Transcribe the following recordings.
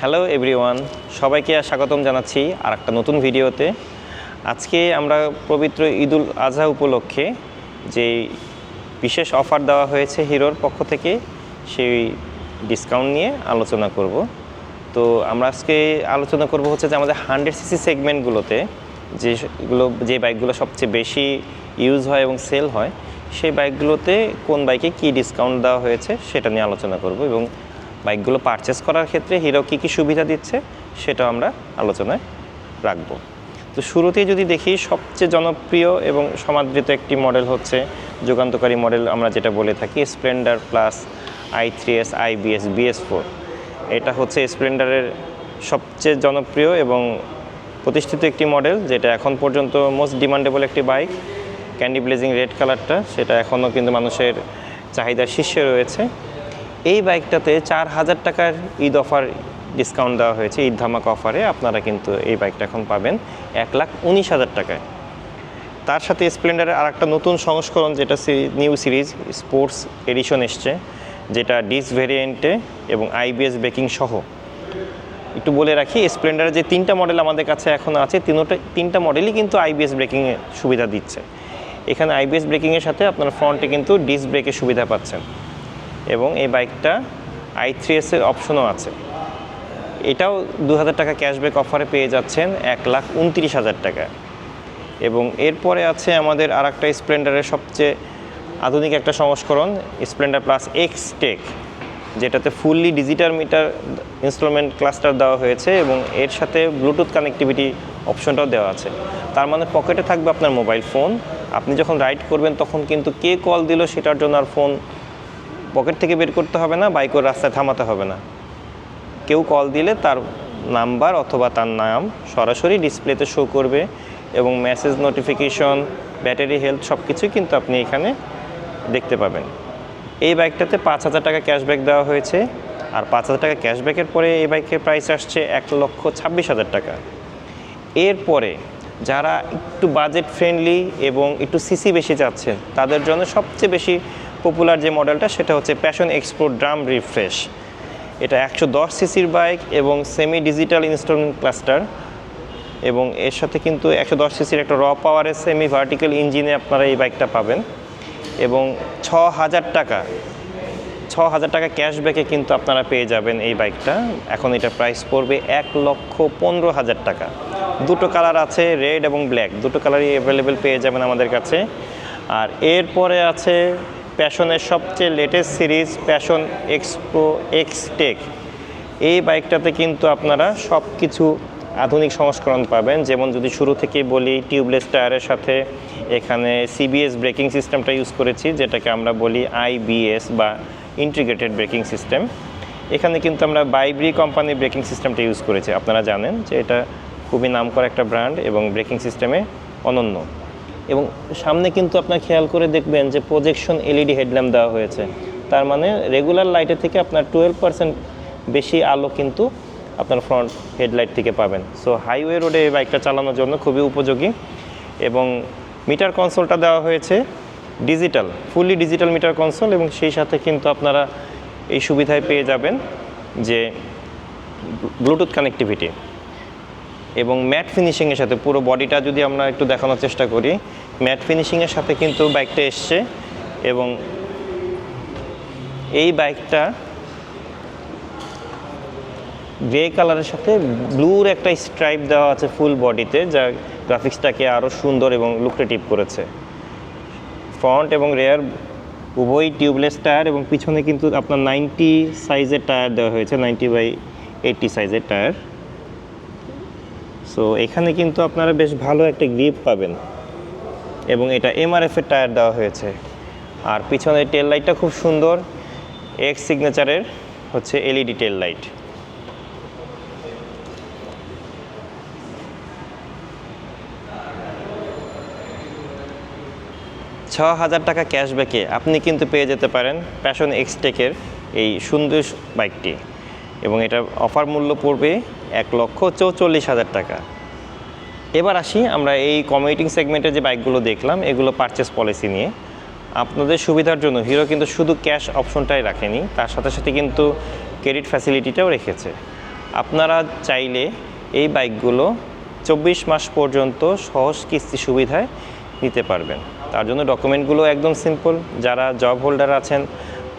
Hello everyone সবাইকে স্বাগতম জানাচ্ছি আর একটা নতুন ভিডিওতে। আজকে আমরা পবিত্র ঈদুল আজহা উপলক্ষে যে বিশেষ অফার দেওয়া হয়েছে হিরোর পক্ষ থেকে, সেই ডিসকাউন্ট নিয়ে আলোচনা করব। তো আমরা আজকে আলোচনা করব হচ্ছে যে আমাদের হান্ড্রেড সিসি সেগমেন্টগুলোতে যেগুলো, যে বাইকগুলো সবচেয়ে বেশি ইউজ হয় এবং সেল হয়, সেই বাইকগুলোতে কোন বাইকে কী ডিসকাউন্ট দেওয়া হয়েছে সেটা নিয়ে আলোচনা করব এবং বাইকগুলো পারচেস করার ক্ষেত্রে হিরো কী কী সুবিধা দিচ্ছে সেটাও আমরা আলোচনায় রাখব। তো শুরুতেই যদি দেখি, সবচেয়ে জনপ্রিয় এবং সমাদৃত একটি মডেল হচ্ছে যুগান্তকারী মডেল আমরা যেটা বলে থাকি Splendor plus I three S I BS BS four এটা হচ্ছে স্প্লেন্ডারের সবচেয়ে জনপ্রিয় এবং প্রতিষ্ঠিত একটি মডেল যেটা এখন পর্যন্ত মোস্ট ডিমান্ডেবল একটি বাইক ক্যান্ডি ব্লেজিং রেড কালারটা সেটা এখনও কিন্তু মানুষের চাহিদার শীর্ষে রয়েছে। এই বাইকটাতে চার হাজার টাকার ঈদ অফার ডিসকাউন্ট দেওয়া হয়েছে, ঈদ ধামাক অফারে। আপনারা কিন্তু এই বাইকটা এখন পাবেন এক লাখ উনিশ হাজার টাকায়। তার সাথে স্প্লেন্ডারের আর একটা নতুন সংস্করণ, যেটা নিউ সিরিজ স্পোর্টস এডিশন এসছে, যেটা ডিস ভেরিয়েন্টে এবং আইবিএস ব্রেকিং সহ। একটু বলে রাখি স্প্লেন্ডারের যে তিনটা মডেল আমাদের কাছে এখন আছে, তিনোটা, তিনটা মডেলই কিন্তু আইবিএস ব্রেকিংয়ের সুবিধা দিচ্ছে। এখানে আইবিএস ব্রেকিংয়ের সাথে আপনার ফ্রন্টে কিন্তু ডিস ব্রেকের সুবিধা পাচ্ছেন। এবং এই বাইকটা আই থ্রি এসের অপশনও আছে। এটাও দু হাজার টাকা ক্যাশব্যাক অফারে পেয়ে যাচ্ছেন এক লাখ উনত্রিশ হাজার টাকা। এবং এরপরে আছে আমাদের আর একটা স্প্লেন্ডারের সবচেয়ে আধুনিক একটা সংস্করণ স্প্লেন্ডার প্লাস এক্স টেক যেটাতে fully digital meter installment cluster দেওয়া হয়েছে এবং এর সাথে ব্লুটুথ কানেক্টিভিটি অপশনটাও দেওয়া আছে। তার মানে পকেটে থাকবে আপনার মোবাইল ফোন আপনি যখন রাইড করবেন, তখন কিন্তু কে কল দিল সেটার জন্য আর ফোন পকেট থেকে বের করতে হবে না বাইকের রাস্তায় থামাতে হবে না। কেউ কল দিলে তার নাম্বার অথবা তার নাম সরাসরি ডিসপ্লেতে শো করবে এবং মেসেজ নোটিফিকেশন ব্যাটারি হেলথ সব কিছুই কিন্তু আপনি এখানে দেখতে পাবেন। এই বাইকটাতে পাঁচ হাজার টাকা ক্যাশব্যাক দেওয়া হয়েছে আর পাঁচ হাজার টাকা ক্যাশব্যাকের পরে এই বাইকের প্রাইস আসছে এক লক্ষ ছাব্বিশ হাজার টাকা। এরপরে যারা একটু বাজেট ফ্রেন্ডলি এবং একটু সিসি বেশি যাচ্ছেন তাদের জন্য সবচেয়ে বেশি পপুলার যে মডেলটা সেটা হচ্ছে প্যাশন এক্সপ্রো ড্রাম রিফ্রেশ এটা একশো দশ সিসির বাইক এবং সেমি ডিজিটাল ইনস্টলমেন্ট ক্লাস্টার এবং এর সাথে কিন্তু একশো দশ সিসির একটা র পাওয়ারের সেমি ভার্টিক্যাল ইঞ্জিনে আপনারা এই বাইকটা পাবেন এবং ছ হাজার টাকা ছ হাজার টাকা ক্যাশব্যাকে কিন্তু আপনারা পেয়ে যাবেন এই বাইকটা এখন এটা প্রাইস পড়বে এক লক্ষ পনেরো হাজার টাকা। দুটো কালার আছে রেড এবং ব্ল্যাক দুটো কালারই অ্যাভেলেবেল পেয়ে যাবেন আমাদের কাছে। আর এরপরে আছে প্যাশনের সবচেয়ে latest series Passion Xpro X tech এই বাইকটাতে কিন্তু আপনারা সব কিছু আধুনিক সংস্করণ পাবেন। যেমন যদি শুরু থেকে বলি টিউবলেস টায়ারের সাথে এখানে সিবিএস ব্রেকিং সিস্টেমটা ইউজ করেছি, যেটাকে আমরা বলি আইবিএস বা ইন্টিগ্রেটেড ব্রেকিং সিস্টেম এখানে কিন্তু আমরা বাইব্রি কোম্পানির ব্রেকিং সিস্টেমটা ইউজ করেছি। আপনারা জানেন যে এটা খুবই নামকরা একটা ব্র্যান্ড এবং ব্রেকিং সিস্টেমে অনন্য। এবং সামনে কিন্তু আপনার খেয়াল করে দেখবেন যে প্রজেকশন এলইডি হেডল্যাম্প দেওয়া হয়েছে। তার মানে রেগুলার লাইটের থেকে আপনার টুয়েলভ পার্সেন্ট বেশি আলো কিন্তু আপনার ফ্রন্ট হেডলাইট থেকে পাবেন। সো হাইওয়ে রোডে এই বাইকটা চালানোর জন্য খুবই উপযোগী এবং মিটার কনসোলটা দেওয়া হয়েছে digital fully digital meter console এবং সেই সাথে কিন্তু আপনারা এই সুবিধায় পেয়ে যাবেন যে ব্লুটুথ কানেক্টিভিটি এবং ম্যাট ফিনিশিংয়ের সাথে পুরো বডিটা যদি আমরা একটু দেখানোর চেষ্টা করি, ম্যাট ফিনিশিংয়ের সাথে কিন্তু বাইকটা এসছে এবং এই বাইকটা গ্রে কালারের সাথে ব্লুর একটা স্ট্রাইপ দেওয়া আছে ফুল বডিতে যা গ্রাফিক্সটাকে আরও সুন্দর এবং লুক্রেটিভ করেছে। ফ্রন্ট এবং রেয়ার উভয়ই টিউবলেস টায়ার এবং পিছনে কিন্তু আপনার নাইনটি সাইজের টায়ার দেওয়া হয়েছে নাইনটি বাই এইটটি সাইজের টায়ার সো এখানে কিন্তু আপনারা বেশ ভালো একটা গ্রিপ পাবেন। এবং এটা এমআরএফের টায়ার দেওয়া হয়েছে। আর পিছনে টেল লাইটটা খুব সুন্দর। এক্স সিগনেচারের হচ্ছে এলইডি টেল লাইট ছ হাজার টাকা ক্যাশব্যাকে আপনি কিন্তু পেয়ে যেতে পারেন প্যাশন এক্সটেকের এই সুন্দর বাইকটি এবং এটার অফার মূল্য পড়বে এক লক্ষ চৌচল্লিশ হাজার টাকা। এবার আসি আমরা এই কমিউটিং সেগমেন্টের যে বাইকগুলো দেখলাম, এগুলো পারচেস পলিসি নিয়ে। আপনাদের সুবিধার জন্য হিরো কিন্তু শুধু ক্যাশ অপশনটাই রাখেনি, তার সাথে সাথে কিন্তু ক্রেডিট ফ্যাসিলিটিটাও রেখেছে। আপনারা চাইলে এই বাইকগুলো চব্বিশ মাস পর্যন্ত সহজ কিস্তি সুবিধায় নিতে পারবেন। তার জন্য ডকুমেন্টগুলো একদম সিম্পল যারা জব হোল্ডার আছেন,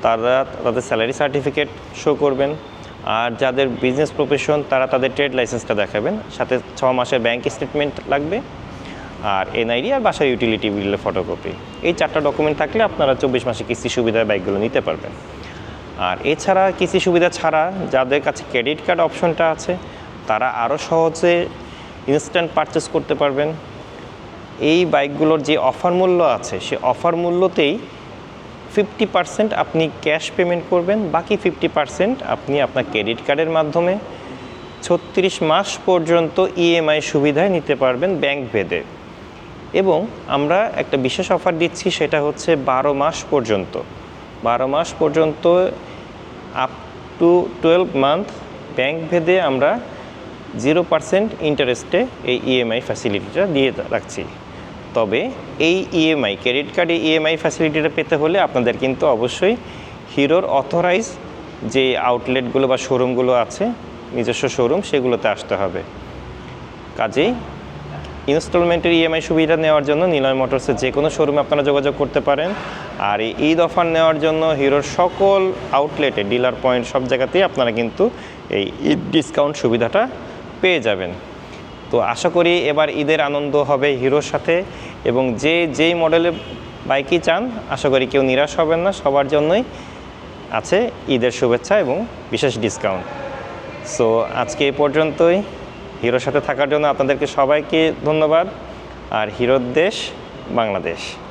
তারা তাদের স্যালারি সার্টিফিকেট শো করবেন। আর যাদের বিজনেস প্রফেশন তারা তাদের ট্রেড লাইসেন্সটা দেখাবেন। সাথে ছ মাসের ব্যাংক স্টেটমেন্ট লাগবে আর এনআইডি আর বাসার ইউটিলিটি বিলের ফটোকপি এই চারটা ডকুমেন্ট থাকলে আপনারা চব্বিশ মাসে কিস্তি সুবিধার বাইকগুলো নিতে পারবেন। আর এছাড়া কিস্তি সুবিধা ছাড়া যাদের কাছে ক্রেডিট কার্ড অপশনটা আছে, তারা আরও সহজে ইনস্ট্যান্ট পারচেস করতে পারবেন। এই বাইকগুলোর যে অফার মূল্য আছে, সে অফার মূল্যতেই ফিফটি পার্সেন্ট আপনি ক্যাশ পেমেন্ট করবেন, বাকি ফিফটি পার্সেন্ট আপনি আপনার ক্রেডিট কার্ডের মাধ্যমে। ছত্রিশ মাস পর্যন্ত ইএমআই সুবিধায় নিতে পারবেন ব্যাংক ভেদে এবং আমরা একটা বিশেষ অফার দিচ্ছি, সেটা হচ্ছে বারো মাস পর্যন্ত। বারো মাস পর্যন্ত up to twelve month bank ভেদে আমরা জিরো পার্সেন্ট ইন্টারেস্টে এই ইএমআই ফ্যাসিলিটিটা দিয়ে রাখছি। তবে এই ইএমআই ক্রেডিট কার্ডে ইএমআই ফ্যাসিলিটিটা পেতে হলে আপনাদের কিন্তু অবশ্যই হিরোর অথরাইজ যে আউটলেটগুলো বা শোরুমগুলো আছে, নিজস্ব শোরুম সেগুলোতে আসতে হবে। কাজেই ইনস্টলমেন্টের ইএমআই সুবিধা নেওয়ার জন্য নিলয় মোটরসের যে কোনো শোরুমে আপনারা যোগাযোগ করতে পারেন। আর এই ঈদ অফার নেওয়ার জন্য হিরোর সকল আউটলেটে ডিলার পয়েন্ট সব জায়গাতেই আপনারা কিন্তু এই ঈদ ডিসকাউন্ট সুবিধাটা পেয়ে যাবেন। তো আশা করি এবার ঈদের আনন্দ হবে হিরোর সাথে। এবং যে, যেই মডেলের বাইকই চান, আশা করি কেউ নিরাশ হবেন না। সবার জন্যই আছে ঈদের শুভেচ্ছা এবং বিশেষ ডিসকাউন্ট সো আজকে এ পর্যন্তই। হিরোর সাথে থাকার জন্য আপনাদেরকে সবাইকে ধন্যবাদ। আর হিরোর দেশ বাংলাদেশ।